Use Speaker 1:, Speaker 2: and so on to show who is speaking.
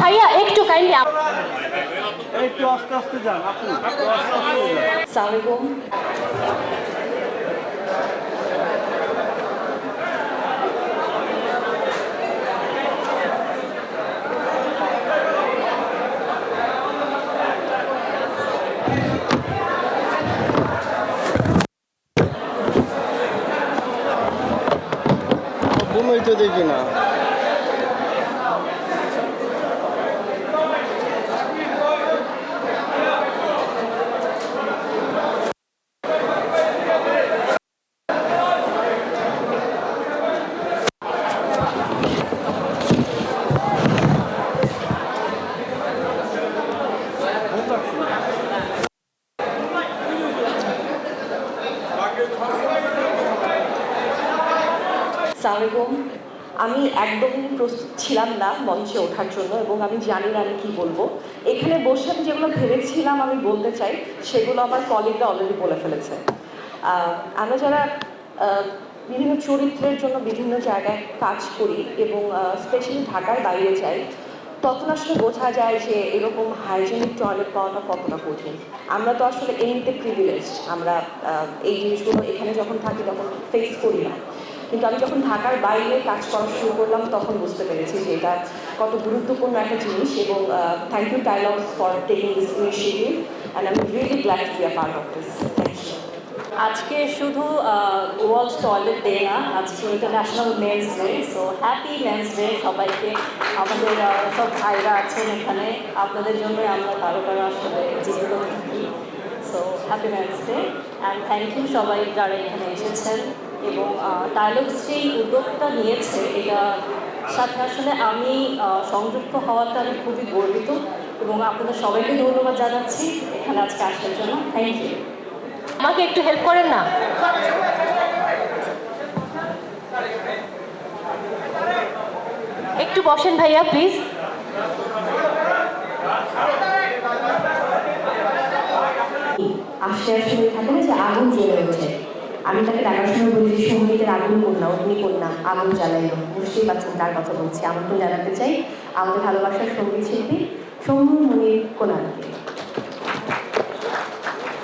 Speaker 1: ভাইয়া একটু কাইন্ডলি
Speaker 2: একটু আস্তে আস্তে যান আপনি।
Speaker 1: সালামালাইকুম।
Speaker 2: ঘুমই দেখি না
Speaker 1: সালামালাইকুম আমি একদমই প্রস্তুত ছিলাম না মঞ্চে ওঠার জন্য এবং আমি জানি না আমি কী বলব। এখানে বসে আমি যেগুলো ভেবেছিলাম আমি বলতে চাই, সেগুলো আমার কলিগরা অলরেডি বলে ফেলেছে। আমরা যারা বিভিন্ন চরিত্রের জন্য বিভিন্ন জায়গায় কাজ করি এবং স্পেশালি ঢাকার বাইরে যাই তখন আসলে বোঝা যায় যে এরকম হাইজেনিক টয়লেট পাওয়াটা কতটা কঠিন। আমরা তো আসলে এমনিতে প্রিভিলেজ আমরা এই জিনিসগুলো এখানে যখন থাকি তখন ফেস করি না। কিন্তু আমি যখন ঢাকার বাইরে কাজ করা শুরু করলাম তখন বুঝতে পেরেছি যে এটা কত গুরুত্বপূর্ণ একটা জিনিস এবং thank you টাইলগস for taking this initiative and I am really glad to a part of this
Speaker 3: আজকে শুধু ওয়ার্ল্ড টয়লেট ডে না, আজকে international men's day so happy men's day সবাইকে। আমাদের সব ভাইরা আছেন এখানে। আপনাদের জন্যই আমরা কারও কারও আসলে জীবিত থাকি। So happy men's day and thank you সবাই যারা এখানে এসেছেন। এবং টাইলগস যেই উদ্যোগটা নিয়েছে, এটা সাথে আসলে আমি সংযুক্ত হওয়াতে আমি খুবই গর্বিত। এবং আপনাদের সবাইকে ধন্যবাদ জানাচ্ছি এখানে আজকে আসার জন্য। থ্যাংক ইউ
Speaker 1: আমাকে একটু হেল্প করেন না? একটু বসেন ভাইয়া প্লিজ আস্তে আস্তে থাকে যে আগুন জ্বলে ওঠে আমি তাকে দেখার সময় বলি যে সঙ্গীতের আগুন কন্যা অগ্নি কন্যা আগুন জ্বালাইল। বুঝতেই পারছেন তার কথা বলছি। আমন্ত্রণ জানাতে চাই। আমাদের ভালোবাসার সংগীত শিল্পী সৌম্য মনির কোনারকে